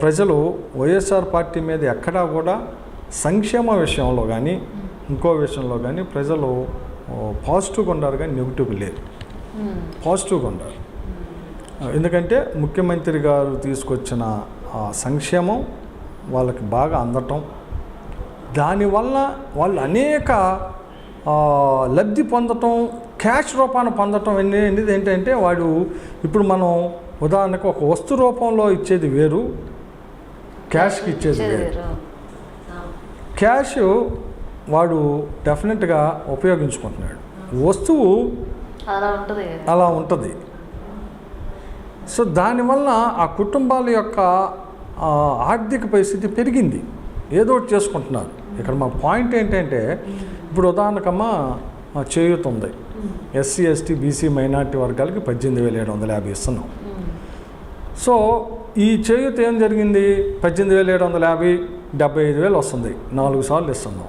ప్రజలు వైఎస్ఆర్ పార్టీ మీద ఎక్కడా కూడా సంక్షేమ విషయంలో కానీ ఇంకో విషయంలో కానీ ప్రజలు పాజిటివ్గా ఉన్నారు కానీ నెగిటివ్ లేదు. పాజిటివ్గా ఉన్నారు ఎందుకంటే ముఖ్యమంత్రి గారు తీసుకొచ్చిన సంక్షేమం వాళ్ళకి బాగా అందటం. దానివల్ల వాళ్ళు అనేక లబ్ధి పొందటం క్యాష్ రూపాన పొందటం అనేది ఏంటంటే వాడు ఇప్పుడు మనం ఉదాహరణకు ఒక వస్తు రూపంలో ఇచ్చేది వేరు క్యాష్కి ఇచ్చేది వేరు. క్యాష్ వాడు డెఫినెట్గా ఉపయోగించుకుంటున్నాడు. వస్తువు అలా ఉంటుంది సో దానివల్ల ఆ కుటుంబాల యొక్క ఆర్థిక పరిస్థితి పెరిగింది. ఏదో ఒకటి చేసుకుంటున్నారు. ఇక్కడ మా పాయింట్ ఏంటంటే ఇప్పుడు ఉదాహరణకమ్మా ఆ, చేయూత ఉంది. ఎస్సీ ఎస్టీ బీసీ మైనార్టీ వర్గాలకి పద్దెనిమిది వేల ఏడు వందల యాభై ఇస్తున్నాం. సో ఈ చేయూత ఏం జరిగింది? పద్దెనిమిది వేల ఏడు వందల యాభై డెబ్బై ఐదు వేలు వస్తుంది నాలుగు సార్లు ఇస్తున్నాం.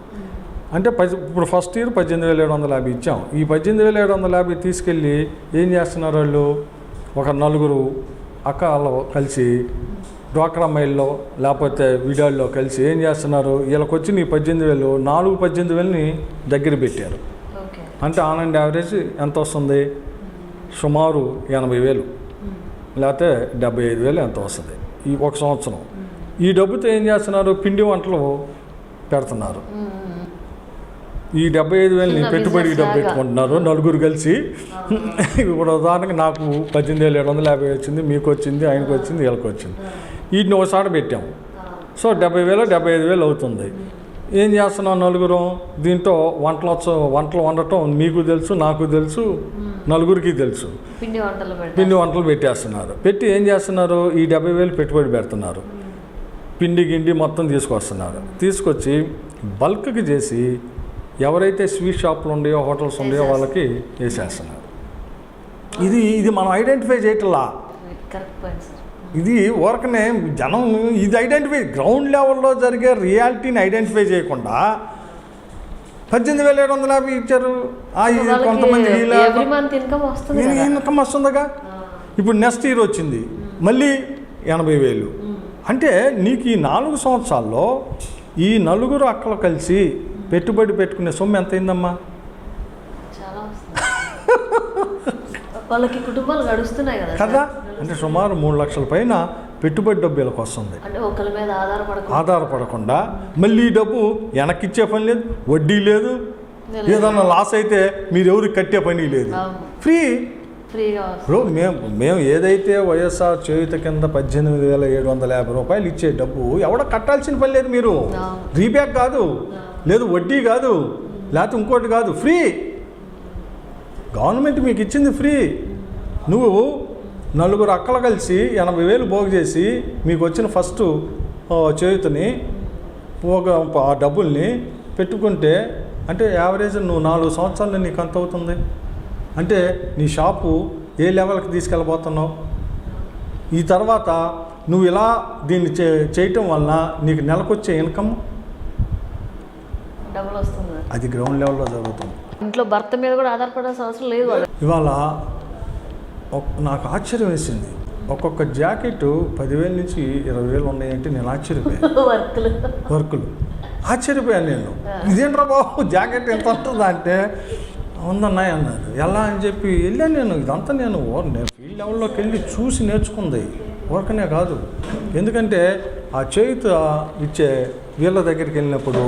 అంటే పది ఇప్పుడు ఫస్ట్ ఇయర్ పద్దెనిమిది వేల ఏడు వందల యాభై ఇచ్చాం. ఈ పద్దెనిమిది వేల ఏడు వందల యాభై తీసుకెళ్ళి ఏం చేస్తున్నారు వాళ్ళు? ఒక నలుగురు అక్కలో కలిసి డ్వాక్రా మైల్లో లేకపోతే విడాల్లో కలిసి ఏం చేస్తున్నారు? వీళ్ళకి వచ్చి నీ పద్దెనిమిది వేలు నాలుగు పద్దెనిమిది వేలని దగ్గర పెట్టారు. అంటే ఆన్ అండ్ యావరేజ్ ఎంత వస్తుంది సుమారు ఎనభై వేలు. లేకపోతే డెబ్బై ఐదు వేలు ఎంత వస్తుంది? ఈ ఒక సంవత్సరం. ఈ డబ్బుతో ఏం చేస్తున్నారు? పిండి వంటలు పెడుతున్నారు. ఈ డెబ్బై ఐదు వేలని పెట్టుబడికి డబ్బు. పెట్టుకుంటున్నారు నలుగురు కలిసి. ఇప్పుడు ఉదాహరణకి నాకు పద్దెనిమిది వేల ఏడు వందల యాభై వచ్చింది మీకు వచ్చింది ఆయనకు వచ్చింది వీళ్ళకి వచ్చింది. వీటిని ఒకసారి పెట్టాం. సో డెబ్బై వేలు డెబ్బై ఐదు వేలు అవుతుంది. ఏం చేస్తున్నాం నలుగురు? దీంతో వంటలు వచ్చ వంటలు వండటం మీకు తెలుసు నాకు తెలుసు. నలుగురికి తెలుసు. పిండి వంటలు పెట్టేస్తున్నారు. పెట్టి ఏం చేస్తున్నారు? ఈ డెబ్బై వేలు పెట్టుబడి పెడుతున్నారు. పిండి గిండి మొత్తం తీసుకొస్తున్నారు. తీసుకొచ్చి బల్క్కి చేసి ఎవరైతే స్వీట్ షాపులు ఉన్నాయో హోటల్స్ ఉన్నాయో వాళ్ళకి వేసేస్తున్నారు. ఇది ఇది మనం ఐడెంటిఫై చేయట్లా? ఇది ఊరకనే జనం ఇది ఐడెంటిఫై గ్రౌండ్ లెవెల్లో జరిగే రియాలిటీని ఐడెంటిఫై చేయకుండా పద్దెనిమిది వేల ఏడు వందల యాభై ఇచ్చారు. కొంతమంది ఇన్కమ్ వస్తుందిగా? ఇప్పుడు నెక్స్ట్ ఇయర్ వచ్చింది. మళ్ళీ ఎనభై వేలు. అంటే నీకు ఈ నాలుగు సంవత్సరాల్లో ఈ నలుగురు అక్కలు కలిసి పెట్టుబడి పెట్టుకునే సొమ్ము ఎంత అయిందమ్మా వాళ్ళకి కుటుంబాలు గడుస్తున్నాయి కదా. అంటే సుమారు మూడు లక్షల పైన పెట్టుబడి డబ్బు వీళ్ళకి వస్తుంది. ఆధారపడకుండా. మళ్ళీ ఈ డబ్బు వెనక్కిచ్చే పని లేదు వడ్డీ లేదు. ఏదన్నా లాస్ అయితే మీరు ఎవరికి కట్టే పని లేదు. ఫ్రీ. ఇప్పుడు మేము మేము ఏదైతే వైఎస్ఆర్ చేయుత కింద పద్దెనిమిది వేల ఏడు వందల యాభై రూపాయలు ఇచ్చే డబ్బు ఎవడ కట్టాల్సిన పని లేదు మీరు. రీబ్యాక్ కాదు. లేదు వడ్డీ కాదు. లేకపోతే ఇంకోటి కాదు. ఫ్రీ. గవర్నమెంట్ మీకు ఇచ్చింది ఫ్రీ. నువ్వు నలుగురు అక్కలు కలిసి ఎనభై వేలు పోగు చేసి మీకు వచ్చిన ఫస్ట్ చేయుతని పోగ ఆ డబ్బుల్ని పెట్టుకుంటే అంటే యావరేజ్ నువ్వు నాలుగు సంవత్సరాలు నీకు అంత అవుతుంది. అంటే నీ షాపు ఏ లెవెల్కి తీసుకెళ్ళబోతున్నావు? ఈ తర్వాత నువ్వు ఇలా దీన్ని చే చేయటం వలన నీకు నెలకొచ్చే ఇన్కమ్? డబ్బులు వస్తుంది అది గ్రౌండ్ లెవెల్లో జరుగుతుంది. ఇంట్లో భర్త మీద కూడా ఆధారపడాల్సిన అవసరం లేదు ఇవాళ నాకు ఆశ్చర్యం వేసింది. ఒక్కొక్క జాకెట్ పదివేల నుంచి ఇరవై వేలు ఉన్నాయంటే నేను ఆశ్చర్యపోయాను వర్క్లు. వర్కులు. ఆశ్చర్యపోయాను నేను. ఇదేంట్రా బాబు జాకెట్ ఎంత ఉంటుందా అంటే ఉందన్నాయి అన్నారు. ఎలా అని చెప్పి వెళ్ళాను నేను. ఇదంతా నేను నేను ఫీల్డ్ లెవెల్లోకి వెళ్ళి చూసి నేర్చుకుంది. ఊరకనే కాదు. ఎందుకంటే ఆ చేయుత ఇచ్చే వీళ్ళ దగ్గరికి వెళ్ళినప్పుడు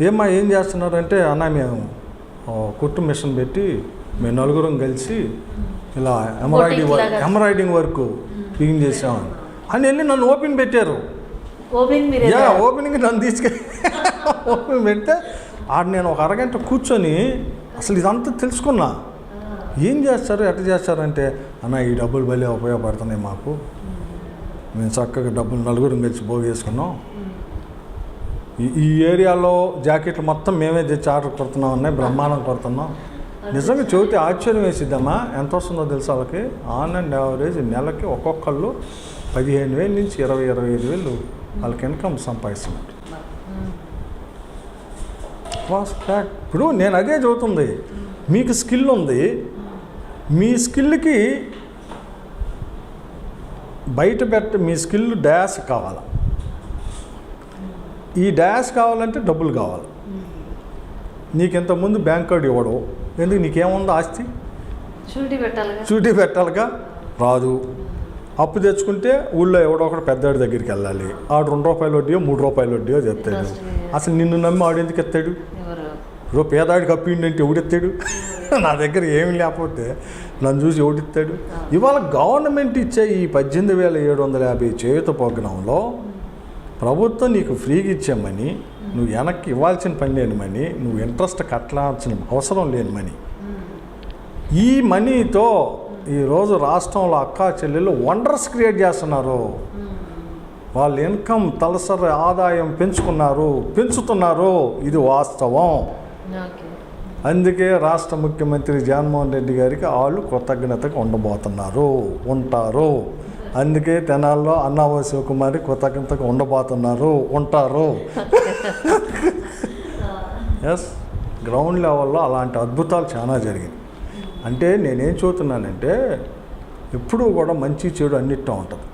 ఏమ్మా ఏం చేస్తున్నారంటే అన్న మేము కుట్టు మిషన్ పెట్టి మేము నలుగురం కలిసి ఇలా embroidering work. Embroidering work begin చేసామని అని వెళ్ళి నన్ను ఓపెన్ పెట్టారు. యా ఓపెనింగ్ నన్ను తీసుకెళ్ళి ఓపెన్ పెడితే ఆడ నేను ఒక అరగంట కూర్చొని అసలు ఇదంతా తెలుసుకున్నా. ఏం చేస్తారు ఎట్లా చేస్తారంటే అన్న ఈ డబ్బులు భలే ఉపయోగపడుతున్నాయి మాకు. మేము చక్కగా డబ్బులు నలుగురు కలిసి పోగేసుకున్నాం ఈ ఈ ఏరియాలో జాకెట్లు మొత్తం మేమే తెచ్చి ఆర్డర్ కొడుతున్నాం అన్నాయి బ్రహ్మాండం కొడుతున్నాం. నిజంగా చెబితే ఆశ్చర్యం వేసిద్దమ్మా. ఎంత వస్తుందో తెలుసా వాళ్ళకి? ఆన్ అండ్ యావరేజ్ నెలకి ఒక్కొక్కళ్ళు పదిహేను వేల నుంచి ఇరవై ఇరవై ఐదు వేలు వాళ్ళకి ఇన్కమ్ సంపాదిస్తున్నారు. వాస్ ఫ్యాక్ట్ ఇప్పుడు నేను అదే చదువుతుంది. మీకు స్కిల్ ఉంది. మీ స్కిల్కి బయట పెట్ట మీ స్కిల్ డ్యాష్ కావాలి? ఈ డ్యాష్ కావాలంటే డబ్బులు కావాలి. నీకు ఇంతకుముందు బ్యాంక్ కార్డు ఇవ్వడం. ఎందుకు నీకేముందో ఆస్తి? పెట్టాలిగా. చూటీ పెట్టాలిగా? రాదు. అప్పు తెచ్చుకుంటే ఊళ్ళో ఎవడో ఒకడు పెద్దవాడి దగ్గరికి వెళ్ళాలి. ఆడు రెండు రూపాయలు వడ్డీయో మూడు రూపాయలు వడ్డీయో చెప్తాడు. అసలు నిన్ను నమ్మి ఆడు ఎందుకు ఎత్తాడు? ఇప్పుడు పేదాడికి అప్పిండంటే ఎవడెత్తాడు నా దగ్గర ఏమి లేకపోతే నన్ను చూసి ఎవడిస్తాడు ఇవాళ గవర్నమెంట్ ఇచ్చే ఈ పద్దెనిమిది వేల ఏడు వందల యాభై చేయుత ప్రోగ్రాంలో ప్రభుత్వం నీకు ఫ్రీగా ఇచ్చామని నువ్వు వెనక్కి ఇవ్వాల్సిన పని లేని మనీ నువ్వు ఇంట్రెస్ట్ కట్టాల్సిన అవసరం లేని మనీ. ఈ మనీతో ఈరోజు రాష్ట్రంలో అక్కా చెల్లెలు వండర్స్ క్రియేట్ చేస్తున్నారు. వాళ్ళ ఇన్కమ్ తలసరి ఆదాయం పెంచుకున్నారు పెంచుతున్నారు. ఇది వాస్తవం. అందుకే రాష్ట్ర ముఖ్యమంత్రి జగన్మోహన్ రెడ్డి గారికి వాళ్ళు కృతజ్ఞతగా ఉండబోతున్నారు ఉంటారు. అందుకే తెనాల్లో అన్నావ శివకుమారి కృతజ్ఞతగా ఉండబోతున్నారు ఉంటారు. ఎస్ గ్రౌండ్ లెవెల్లో అలాంటి అద్భుతాలు చాలా జరిగాయి. అంటే నేనేం చూస్తున్నానంటే ఎప్పుడూ కూడా మంచి చెడు అన్నిట్లో ఉంటుంది.